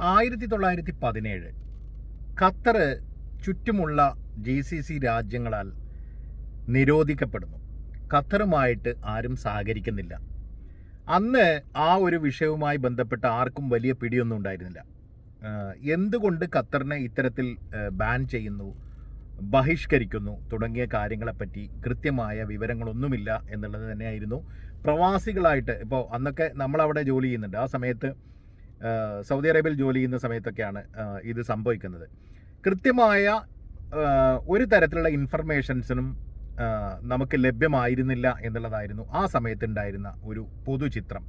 ആയിരത്തി തൊള്ളായിരത്തി പതിനേഴ് ഖത്തർ ചുറ്റുമുള്ള ജി സി സി രാജ്യങ്ങളാൽ നിരോധിക്കപ്പെടുന്നു. ഖത്തറുമായിട്ട് ആരും സഹകരിക്കുന്നില്ല. അന്ന് ആ ഒരു വിഷയവുമായി ബന്ധപ്പെട്ട് ആർക്കും വലിയ പിടിയൊന്നും ഉണ്ടായിരുന്നില്ല. എന്തുകൊണ്ട് ഖത്തറിനെ ഇത്തരത്തിൽ ബാൻ ചെയ്യുന്നു ബഹിഷ്കരിക്കുന്നു തുടങ്ങിയ കാര്യങ്ങളെപ്പറ്റി കൃത്യമായ വിവരങ്ങളൊന്നുമില്ല എന്നുള്ളത് തന്നെയായിരുന്നു. പ്രവാസികളായിട്ട് ഇപ്പോൾ അന്നൊക്കെ നമ്മളവിടെ ജോലി ചെയ്യുന്നുണ്ട്. ആ സമയത്ത് സൗദി അറേബ്യയിൽ ജോലി ചെയ്യുന്ന സമയത്തൊക്കെയാണ് ഇത് സംഭവിക്കുന്നത്. കൃത്യമായ ഒരു തരത്തിലുള്ള ഇൻഫർമേഷൻസിനും നമുക്ക് ലഭ്യമായിരുന്നില്ല എന്നുള്ളതായിരുന്നു ആ സമയത്തുണ്ടായിരുന്ന ഒരു പൊതുചിത്രം.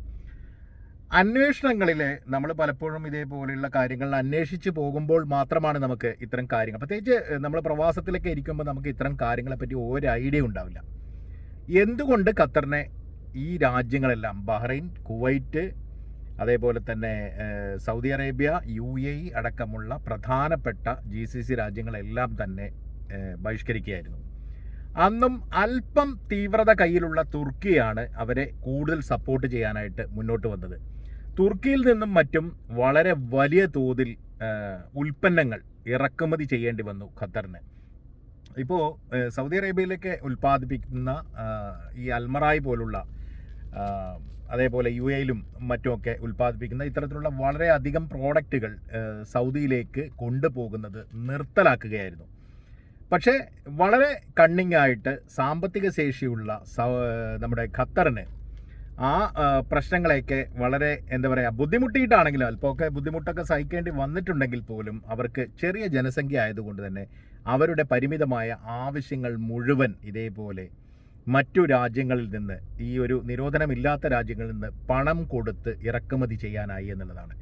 അന്വേഷണങ്ങളിൽ നമ്മൾ പലപ്പോഴും ഇതേപോലെയുള്ള കാര്യങ്ങൾ അന്വേഷിച്ച് പോകുമ്പോൾ മാത്രമാണ് നമുക്ക് ഇത്തരം കാര്യങ്ങൾ. പ്രത്യേകിച്ച് നമ്മൾ പ്രവാസത്തിലൊക്കെ ഇരിക്കുമ്പോൾ നമുക്ക് ഇത്തരം കാര്യങ്ങളെപ്പറ്റി ഒരു ഐഡിയ ഉണ്ടാവില്ല. എന്തുകൊണ്ട് ഖത്തറിനെ ഈ രാജ്യങ്ങളെല്ലാം ബഹ്റൈൻ കുവൈറ്റ് അതേപോലെ തന്നെ Saudi Arabia U A E അടക്കമുള്ള പ്രധാനപ്പെട്ട ജി സി സി രാജ്യങ്ങളെല്ലാം തന്നെ ബഹിഷ്കരിക്കുകയായിരുന്നു. അന്നും അല്പം തീവ്രത കയ്യിലുള്ള തുർക്കിയാണ് അവരെ കൂടുതൽ സപ്പോർട്ട് ചെയ്യാനായിട്ട് മുന്നോട്ട് വന്നത്. തുർക്കിയിൽ നിന്നും മറ്റും വളരെ വലിയ തോതിൽ ഉൽപ്പന്നങ്ങൾ ഇറക്കുമതി ചെയ്യേണ്ടി വന്നു ഖത്തറിന്. ഇപ്പോൾ സൗദി അറേബ്യയിലേക്ക് ഉൽപ്പാദിപ്പിക്കുന്ന ഈ അൽമറായി പോലുള്ള അതേപോലെ യു എയിലും മറ്റുമൊക്കെ ഉൽപ്പാദിപ്പിക്കുന്ന ഇത്തരത്തിലുള്ള വളരെയധികം പ്രോഡക്റ്റുകൾ സൗദിയിലേക്ക് കൊണ്ടുപോകുന്നത് നിർത്തലാക്കുകയായിരുന്നു. പക്ഷേ വളരെ കണ്ണിങ് ആയിട്ട് സാമ്പത്തിക ശേഷിയുള്ള നമ്മുടെ ഖത്തറിന് ആ, പ്രശ്നങ്ങളെയൊക്കെ വളരെ എന്താ പറയുക ബുദ്ധിമുട്ടിയിട്ടാണെങ്കിലും അല്പമൊക്കെ ബുദ്ധിമുട്ടൊക്കെ സഹിക്കേണ്ടി വന്നിട്ടുണ്ടെങ്കിൽ പോലും അവർക്ക് ചെറിയ ജനസംഖ്യ ആയതുകൊണ്ട് തന്നെ അവരുടെ പരിമിതമായ ആവശ്യങ്ങൾ മുഴുവൻ ഇതേപോലെ മറ്റു രാജ്യങ്ങളിൽ നിന്ന് ഈ ഒരു നിരോധനമില്ലാത്ത രാജ്യങ്ങളിൽ നിന്ന് പണം കൊടുത്ത് ഇറക്കുമതി ചെയ്യാനായി എന്നുള്ളതാണ്.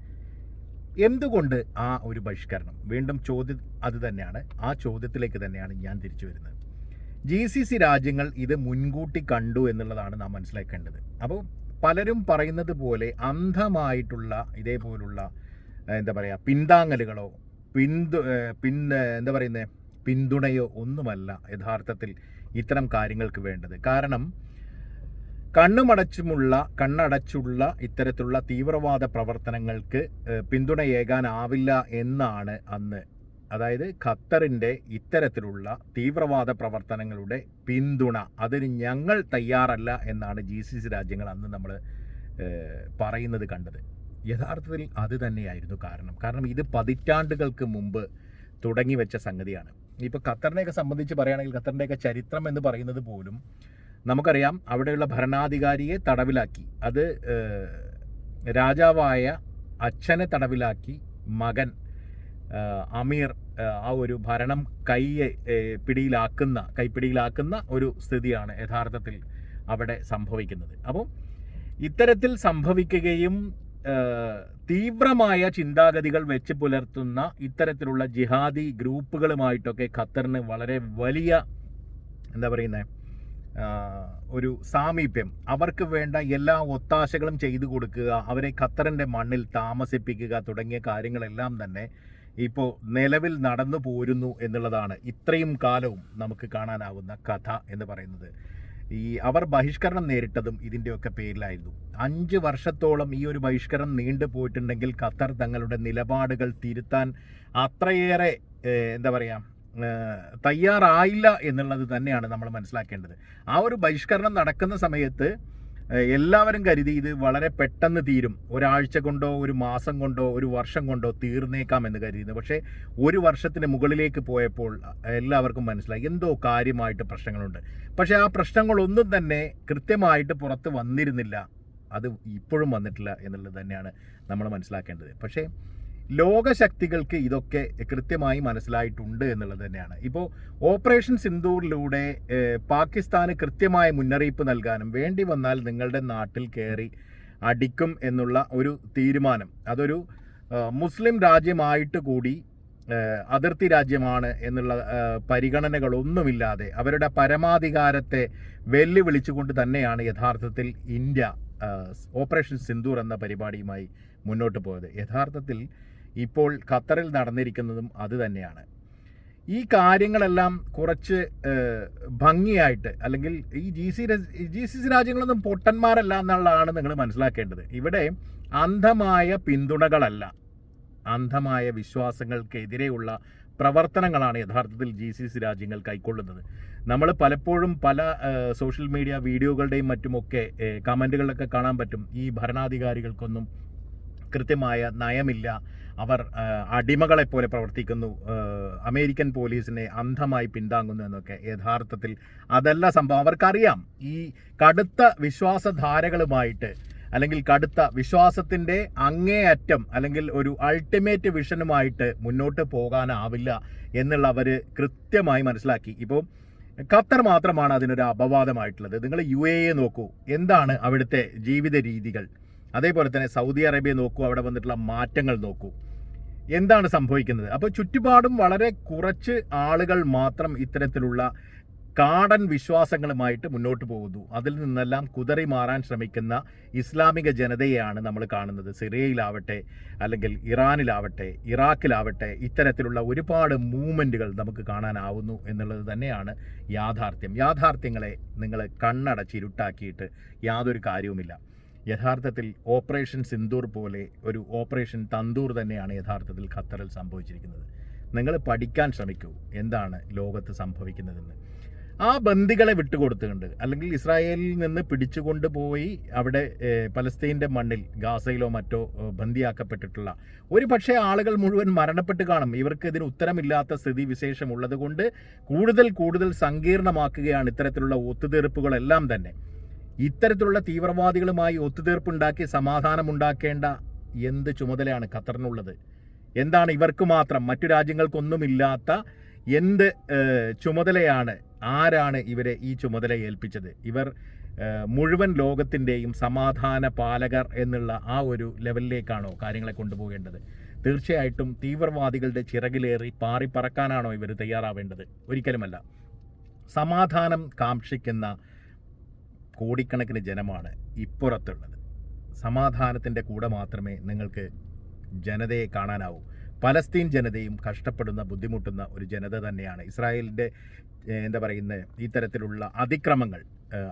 എന്തുകൊണ്ട് ആ ഒരു ബഹിഷ്കരണം? വീണ്ടും ചോദ്യം അത് തന്നെയാണ്. ആ ചോദ്യത്തിലേക്ക് തന്നെയാണ് ഞാൻ തിരിച്ചു വരുന്നത്. ജി സി സി രാജ്യങ്ങൾ ഇത് മുൻകൂട്ടി കണ്ടു എന്നുള്ളതാണ് നാം മനസ്സിലാക്കേണ്ടത്. അപ്പോൾ പലരും പറയുന്നത് പോലെ അന്ധമായിട്ടുള്ള ഇതേപോലുള്ള എന്താ പറയുക പിന്താങ്ങലുകളോ പിന്തു പിൻ എന്താ പറയുന്നത് പിന്തുണയോ ഒന്നുമല്ല യഥാർത്ഥത്തിൽ ഇത്തരം കാര്യങ്ങൾക്ക് വേണ്ടത്. കാരണം കണ്ണുമടച്ചുമുള്ള കണ്ണടച്ചുള്ള ഇത്തരത്തിലുള്ള തീവ്രവാദ പ്രവർത്തനങ്ങൾക്ക് പിന്തുണയേകാനാവില്ല എന്നാണ് അന്ന്. അതായത് ഖത്തറിന്റെ ഇത്തരത്തിലുള്ള തീവ്രവാദ പ്രവർത്തനങ്ങളുടെ പിന്തുണ. അതിന് ഞങ്ങൾ തയ്യാറല്ല എന്നാണ് ജി സി സി രാജ്യങ്ങൾ അന്ന് നമ്മൾ പറയുന്നത് കണ്ടത്. യഥാർത്ഥത്തിൽ അത് തന്നെയായിരുന്നു കാരണം. കാരണം ഇത് പതിറ്റാണ്ടുകൾക്ക് മുമ്പ് തുടങ്ങി വെച്ച സംഗതിയാണ്. ഇപ്പോൾ ഖത്തറിനെയൊക്കെ സംബന്ധിച്ച് പറയുകയാണെങ്കിൽ ഖത്തറിന്റെയൊക്കെ ചരിത്രം എന്ന് പറയുന്നത് പോലും നമുക്കറിയാം അവിടെയുള്ള ഭരണാധികാരിയെ തടവിലാക്കി. അത് രാജാവായ അച്ഛനെ തടവിലാക്കി മകൻ അമീർ ആ ഒരു ഭരണം കൈ പിടിയിലാക്കുന്ന കൈപ്പിടിയിലാക്കുന്ന ഒരു സ്ഥിതിയാണ് യഥാർത്ഥത്തിൽ അവിടെ സംഭവിക്കുന്നത്. അപ്പം ഇത്തരത്തിൽ സംഭവിക്കുകയും തീവ്രമായ ചിന്താഗതികൾ വെച്ച് പുലർത്തുന്ന ഇത്തരത്തിലുള്ള ജിഹാദി ഗ്രൂപ്പുകളുമായിട്ടൊക്കെ ഖത്തറിന് വളരെ വലിയ എന്താ പറയുന്നത് ഒരു സാമീപ്യം. അവർക്ക് വേണ്ട എല്ലാ ഒത്താശകളും ചെയ്തു കൊടുക്കുക അവരെ ഖത്തറിന്റെ മണ്ണിൽ താമസിപ്പിക്കുക തുടങ്ങിയ കാര്യങ്ങളെല്ലാം തന്നെ ഇപ്പോൾ നിലവിൽ നടന്നു പോരുന്നു എന്നുള്ളതാണ് ഇത്രയും കാലവും നമുക്ക് കാണാനാവുന്ന കഥ എന്ന് പറയുന്നത്. ഈ അവർ ബഹിഷ്കരണം നേരിട്ടതും ഇതിന്റെയൊക്കെ പേരിലായിരുന്നു. അഞ്ച് വർഷത്തോളം ഈ ഒരു ബഹിഷ്കരണം നീണ്ടു പോയിട്ടുണ്ടെങ്കിൽ ഖത്തർ തങ്ങളുടെ നിലപാടുകൾ തിരുത്താൻ അത്രയേറെ എന്താ പറയുക തയ്യാറായില്ല എന്നുള്ളത് തന്നെയാണ് നമ്മൾ മനസ്സിലാക്കേണ്ടത്. ആ ഒരു ബഹിഷ്കരണം നടക്കുന്ന സമയത്ത് എല്ലാവരും കരുതി ഇത് വളരെ പെട്ടെന്ന് തീരും. ഒരാഴ്ച കൊണ്ടോ ഒരു മാസം കൊണ്ടോ ഒരു വർഷം കൊണ്ടോ തീർന്നേക്കാം എന്ന് കരുതിയിരുന്നു. പക്ഷേ ഒരു വർഷത്തിന് മുകളിലേക്ക് പോയപ്പോൾ എല്ലാവർക്കും മനസ്സിലായി. എന്തോ കാര്യമായിട്ട് പ്രശ്നങ്ങളുണ്ട്. പക്ഷേ ആ പ്രശ്നങ്ങളൊന്നും തന്നെ കൃത്യമായിട്ട് പുറത്ത് വന്നിരുന്നില്ല. അത് ഇപ്പോഴും വന്നിട്ടില്ല എന്നുള്ളത് തന്നെയാണ് നമ്മൾ മനസ്സിലാക്കേണ്ടത്. പക്ഷേ ലോകശക്തികൾക്ക് ഇതൊക്കെ കൃത്യമായി മനസ്സിലായിട്ടുണ്ട് എന്നുള്ളത് തന്നെയാണ്. ഇപ്പോൾ ഓപ്പറേഷൻ സിന്ദൂറിലൂടെ പാകിസ്ഥാന് കൃത്യമായ മുന്നറിയിപ്പ് നൽകാനും വേണ്ടി വന്നാൽ നിങ്ങളുടെ നാട്ടിൽ കയറി അടിക്കും എന്നുള്ള ഒരു തീരുമാനം. അതൊരു മുസ്ലിം രാജ്യമായിട്ട് കൂടി അതിർത്തി രാജ്യമാണ് എന്നുള്ള പരിഗണനകളൊന്നുമില്ലാതെ അവരുടെ പരമാധികാരത്തെ വെല്ലുവിളിച്ചുകൊണ്ട് തന്നെയാണ് യഥാർത്ഥത്തിൽ ഇന്ത്യ ഓപ്പറേഷൻ സിന്ദൂർ എന്ന പരിപാടിയുമായി മുന്നോട്ട് പോയത്. യഥാർത്ഥത്തിൽ ഇപ്പോൾ ഖത്തറിൽ നടന്നിരിക്കുന്നതും അതുതന്നെയാണ് ഈ കാര്യങ്ങളെല്ലാം കുറച്ച് ഭംഗിയായിട്ട് അല്ലെങ്കിൽ ഈ G C G C C രാജ്യങ്ങളൊന്നും പൊട്ടന്മാരല്ല എന്നുള്ളതാണ് നിങ്ങൾ മനസ്സിലാക്കേണ്ടത്. ഇവിടെ അന്ധമായ പിന്തുണകളല്ല. അന്ധമായ വിശ്വാസങ്ങൾക്കെതിരെയുള്ള പ്രവർത്തനങ്ങളാണ് യഥാർത്ഥത്തിൽ ജി സി സി രാജ്യങ്ങൾ കൈക്കൊള്ളുന്നത്. നമ്മൾ പലപ്പോഴും പല സോഷ്യൽ മീഡിയ വീഡിയോകളുടെയും മറ്റുമൊക്കെ കമന്റുകളിലൊക്കെ കാണാൻ പറ്റും. ഈ ഭരണാധികാരികൾക്കൊന്നും കൃത്യമായ നയമില്ല. അവർ അടിമകളെപ്പോലെ അടിമകളെ പോലെ പ്രവർത്തിക്കുന്നു അമേരിക്കൻ പോലീസിനെ അന്ധമായി പിന്താങ്ങുന്നു എന്നൊക്കെ യഥാർത്ഥത്തിൽ അതല്ല സംഭവം. അവർക്കറിയാം ഈ കടുത്ത വിശ്വാസധാരകളുമായിട്ട് അല്ലെങ്കിൽ കടുത്ത വിശ്വാസത്തിന്റെ അങ്ങേയറ്റം അല്ലെങ്കിൽ ഒരു അൾട്ടിമേറ്റ് വിഷനുമായിട്ട് മുന്നോട്ട് പോകാനാവില്ല എന്നുള്ള അവർ കൃത്യമായി മനസ്സിലാക്കി. ഇപ്പോൾ ഖത്തർ മാത്രമാണ് അതിനൊരു അപവാദമായിട്ടുള്ളത്. നിങ്ങൾ യു എ നോക്കൂ. എന്താണ് അവിടുത്തെ ജീവിത രീതികൾ അതേപോലെ തന്നെ സൗദി അറേബ്യ നോക്കൂ അവിടെ വന്നിട്ടുള്ള മാറ്റങ്ങൾ നോക്കൂ. എന്താണ് സംഭവിക്കുന്നത്? അപ്പോൾ ചുറ്റുപാടും വളരെ കുറച്ച് ആളുകൾ മാത്രം ഇത്തരത്തിലുള്ള കാടൻ വിശ്വാസങ്ങളുമായിട്ട് മുന്നോട്ട് പോകുന്നു. അതിൽ നിന്നെല്ലാം കുതറി മാറാൻ ശ്രമിക്കുന്ന ഇസ്ലാമിക ജനതയെയാണ് നമ്മൾ കാണുന്നത്. സിറിയയിലാവട്ടെ അല്ലെങ്കിൽ ഇറാനിലാവട്ടെ ഇറാഖിലാവട്ടെ ഇത്തരത്തിലുള്ള ഒരുപാട് മൂവ്മെന്റുകൾ നമുക്ക് കാണാനാവുന്നു എന്നുള്ളത് തന്നെയാണ് യാഥാർത്ഥ്യം. യാഥാർത്ഥ്യങ്ങളെ നിങ്ങൾ കണ്ണടച്ചിരുട്ടാക്കിയിട്ട് യാതൊരു കാര്യവുമില്ല. യഥാർത്ഥത്തിൽ ഓപ്പറേഷൻ സിന്ദൂർ പോലെ ഒരു ഓപ്പറേഷൻ തന്തൂർ തന്നെയാണ് യഥാർത്ഥത്തിൽ ഖത്തറിൽ സംഭവിച്ചിരിക്കുന്നത്. നിങ്ങൾ പഠിക്കാൻ ശ്രമിക്കൂ എന്താണ് ലോകത്ത് സംഭവിക്കുന്നതെന്ന്. ആ ബന്ദികളെ വിട്ടുകൊടുത്തുകൊണ്ട് അല്ലെങ്കിൽ ഇസ്രായേലിൽ നിന്ന് പിടിച്ചുകൊണ്ട് പോയി അവിടെ പലസ്തീന്റെ മണ്ണിൽ ഗാസയിലോ മറ്റോ ബന്ദിയാക്കപ്പെട്ടിട്ടുള്ള ഒരു പക്ഷേ ആളുകൾ മുഴുവൻ മരണപ്പെട്ട് കാണും. ഇവർക്ക് ഇതിന് ഉത്തരമില്ലാത്ത സ്ഥിതി വിശേഷം ഉള്ളതുകൊണ്ട് കൂടുതൽ കൂടുതൽ സങ്കീർണമാക്കുകയാണ് ഇത്തരത്തിലുള്ള ഒത്തുതീർപ്പുകളെല്ലാം തന്നെ. ഇത്തരത്തിലുള്ള തീവ്രവാദികളുമായി ഒത്തുതീർപ്പുണ്ടാക്കി സമാധാനമുണ്ടാക്കേണ്ട എന്ത് ചുമതലയാണ് ഖത്തറിനുള്ളത്? എന്താണ് ഇവർക്ക് മാത്രം മറ്റു രാജ്യങ്ങൾക്കൊന്നുമില്ലാത്ത എന്ത് ചുമതലയാണ് ആരാണ് ഇവരെ ഈ ചുമതല ഏൽപ്പിച്ചത്? ഇവർ മുഴുവൻ ലോകത്തിന്റെയും സമാധാന പാലകർ എന്നുള്ള ആ ഒരു ലെവലിലേക്കാണോ കാര്യങ്ങളെ കൊണ്ടുപോകേണ്ടത്? തീർച്ചയായിട്ടും തീവ്രവാദികളുടെ ചിറകിലേറി പാറിപ്പറക്കാനാണോ ഇവർ തയ്യാറാവേണ്ടത്? ഒരിക്കലുമല്ല. സമാധാനം കാക്ഷിക്കുന്ന കോടിക്കണക്കിന് ജനമാണ് ഇപ്പുറത്തുള്ളത്. സമാധാനത്തിന്റെ കൂടെ മാത്രമേ നിങ്ങൾക്ക് ജനതയെ കാണാനാവൂ. പലസ്തീൻ ജനതയും കഷ്ടപ്പെടുന്ന ബുദ്ധിമുട്ടുന്ന ഒരു ജനത തന്നെയാണ്. ഇസ്രായേലിന്റെ എന്താ പറയുന്നത് ഇത്തരത്തിലുള്ള അതിക്രമങ്ങൾ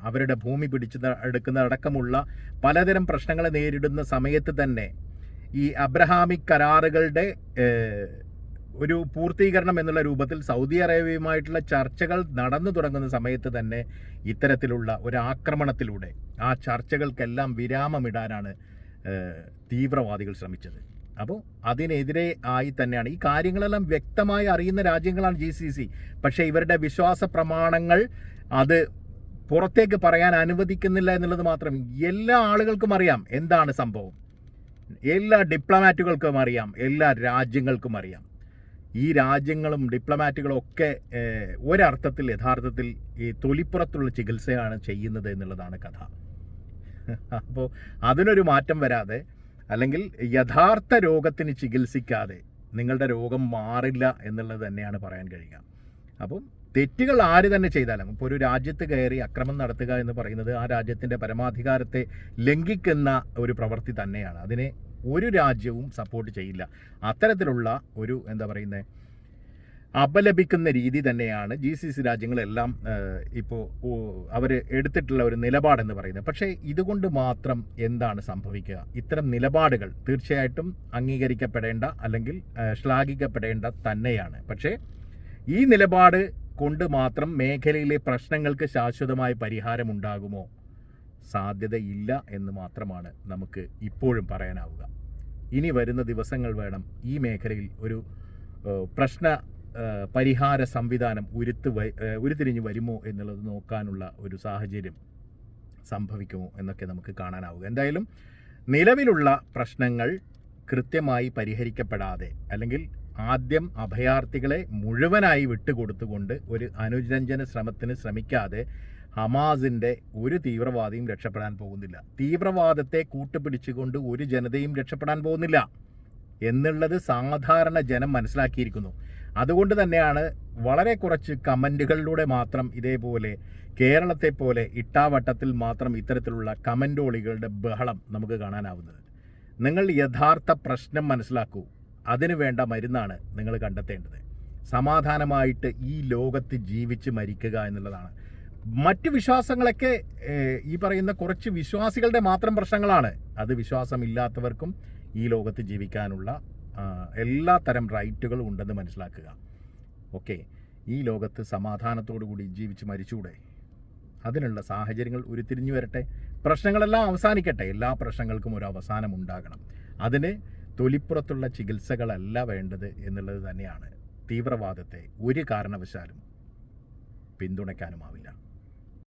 അവരുടെ ഭൂമി പിടിച്ചു എടുക്കുന്ന അടക്കമുള്ള പലതരം പ്രശ്നങ്ങളെ നേരിടുന്ന സമയത്ത് തന്നെ ഈ അബ്രഹാമിക് കരാറുകളുടെ ഒരു പൂർത്തീകരണം എന്നുള്ള രൂപത്തിൽ സൗദി അറേബ്യയുമായിട്ടുള്ള ചർച്ചകൾ നടന്നു തുടങ്ങുന്ന സമയത്ത് തന്നെ ഇത്തരത്തിലുള്ള ഒരു ആക്രമണത്തിലൂടെ ആ ചർച്ചകൾക്കെല്ലാം വിരാമമിടാനാണ് തീവ്രവാദികൾ ശ്രമിച്ചത്. അപ്പോൾ അതിനെതിരെ ആയി തന്നെയാണ്. ഈ കാര്യങ്ങളെല്ലാം വ്യക്തമായി അറിയുന്ന രാജ്യങ്ങളാണ് ജി സി സി പക്ഷേ ഇവരുടെ വിശ്വാസ പ്രമാണങ്ങൾ അത് പുറത്തേക്ക് പറയാൻ അനുവദിക്കുന്നില്ല എന്നുള്ളത് മാത്രം എല്ലാ ആളുകൾക്കും അറിയാം എന്താണ് സംഭവം. എല്ലാ ഡിപ്ലോമാറ്റുകൾക്കും അറിയാം എല്ലാ രാജ്യങ്ങൾക്കും അറിയാം. ഈ രാജ്യങ്ങളും ഡിപ്ലോമാറ്റുകളും ഒക്കെ ഒരർത്ഥത്തിൽ യഥാർത്ഥത്തിൽ ഈ തൊലിപ്പുറത്തുള്ള ചികിത്സയാണ് ചെയ്യുന്നത് എന്നുള്ളതാണ് കഥ. അപ്പോൾ അതിനൊരു മാറ്റം വരാതെ അല്ലെങ്കിൽ യഥാർത്ഥ രോഗത്തിന് ചികിത്സിക്കാതെ നിങ്ങളുടെ രോഗം മാറില്ല എന്നുള്ളത് തന്നെയാണ് പറയാൻ കഴിയുക. അപ്പം തെറ്റുകൾ ആര് തന്നെ ചെയ്താലും ഇപ്പോൾ ഒരു രാജ്യത്ത് കയറി അക്രമം നടത്തുക എന്ന് പറയുന്നത് ആ രാജ്യത്തിന്റെ പരമാധികാരത്തെ ലംഘിക്കുന്ന ഒരു പ്രവൃത്തി തന്നെയാണ്. അതിനെ ഒരു രാജ്യവും സപ്പോർട്ട് ചെയ്യില്ല. അത്തരത്തിലുള്ള ഒരു എന്താ പറയുന്നത് അപലപിക്കുന്ന രീതി തന്നെയാണ് ജി സി സി രാജ്യങ്ങളെല്ലാം ഇപ്പോൾ അവർ എടുത്തിട്ടുള്ള ഒരു നിലപാടെന്ന് പറയുന്നത്. പക്ഷേ ഇതുകൊണ്ട് മാത്രം എന്താണ് സംഭവിക്കുക? ഇത്തരം നിലപാടുകൾ തീർച്ചയായിട്ടും അംഗീകരിക്കപ്പെടേണ്ട അല്ലെങ്കിൽ ശ്ലാഘിക്കപ്പെടേണ്ട തന്നെയാണ്. പക്ഷേ ഈ നിലപാട് കൊണ്ട് മാത്രം മേഖലയിലെ പ്രശ്നങ്ങൾക്ക് ശാശ്വതമായ പരിഹാരം ഉണ്ടാകുമോ? സാധ്യതയില്ല എന്ന് മാത്രമാണ് നമുക്ക് ഇപ്പോഴും പറയാനാവുക. ഇനി വരുന്ന ദിവസങ്ങൾ വേണം ഈ മേഖലയിൽ ഒരു പ്രശ്ന പരിഹാര സംവിധാനം ഉരുത്ത് ഉരുത്തിരിഞ്ഞ് വരുമോ എന്നുള്ളത് നോക്കാനുള്ള ഒരു സാഹചര്യം സംഭവിക്കുമോ എന്നൊക്കെ നമുക്ക് കാണാനാവുക. എന്തായാലും നിലവിലുള്ള പ്രശ്നങ്ങൾ കൃത്യമായി പരിഹരിക്കപ്പെടാതെ അല്ലെങ്കിൽ ആദ്യം അഭയാർത്ഥികളെ മുഴുവനായി വിട്ടുകൊടുത്തുകൊണ്ട് ഒരു അനുരഞ്ജന ശ്രമത്തിന് ശ്രമിക്കാതെ ഹമാസിന്റെ ഒരു തീവ്രവാദിയും രക്ഷപ്പെടാൻ പോകുന്നില്ല. തീവ്രവാദത്തെ കൂട്ടുപിടിച്ചുകൊണ്ട് ഒരു ജനതയും രക്ഷപ്പെടാൻ പോകുന്നില്ല എന്നുള്ളത് സാധാരണ ജനം മനസ്സിലാക്കിയിരിക്കുന്നു. അതുകൊണ്ട് തന്നെയാണ് വളരെ കുറച്ച് കമന്റുകളിലൂടെ മാത്രം ഇതേപോലെ കേരളത്തെ പോലെ ഇട്ടാവട്ടത്തിൽ മാത്രം ഇത്തരത്തിലുള്ള കമന്റോളികളുടെ ബഹളം നമുക്ക് കാണാനാവുന്നത്. നിങ്ങൾ യഥാർത്ഥ പ്രശ്നം മനസ്സിലാക്കൂ. അതിനു വേണ്ട മരുന്നാണ് നിങ്ങൾ കണ്ടെത്തേണ്ടത്. സമാധാനമായിട്ട് ഈ ലോകത്ത് ജീവിച്ച് മരിക്കുക എന്നുള്ളതാണ്. മറ്റു വിശ്വാസങ്ങളൊക്കെ ഈ പറയുന്ന കുറച്ച് വിശ്വാസികളുടെ മാത്രം പ്രശ്നങ്ങളാണ്. അത് വിശ്വാസമില്ലാത്തവർക്കും ഈ ലോകത്ത് ജീവിക്കാനുള്ള എല്ലാ തരം റൈറ്റുകളും ഉണ്ടെന്ന് മനസ്സിലാക്കുക. ഓക്കെ. ഈ ലോകത്ത് സമാധാനത്തോടു കൂടി ജീവിച്ച് മരിച്ചൂടെ? അതിനുള്ള സാഹചര്യങ്ങൾ ഉരുത്തിരിഞ്ഞു വരട്ടെ. പ്രശ്നങ്ങളെല്ലാം അവസാനിക്കട്ടെ. എല്ലാ പ്രശ്നങ്ങൾക്കും ഒരു അവസാനം ഉണ്ടാകണം. അതിന് തൊലിപ്പുറത്തുള്ള ചികിത്സകളല്ല വേണ്ടത് എന്നുള്ളത് തന്നെയാണ് തീവ്രവാദത്തെ ഒരു കാരണവശാലും പിന്തുണയ്ക്കാനുമാവില്ല.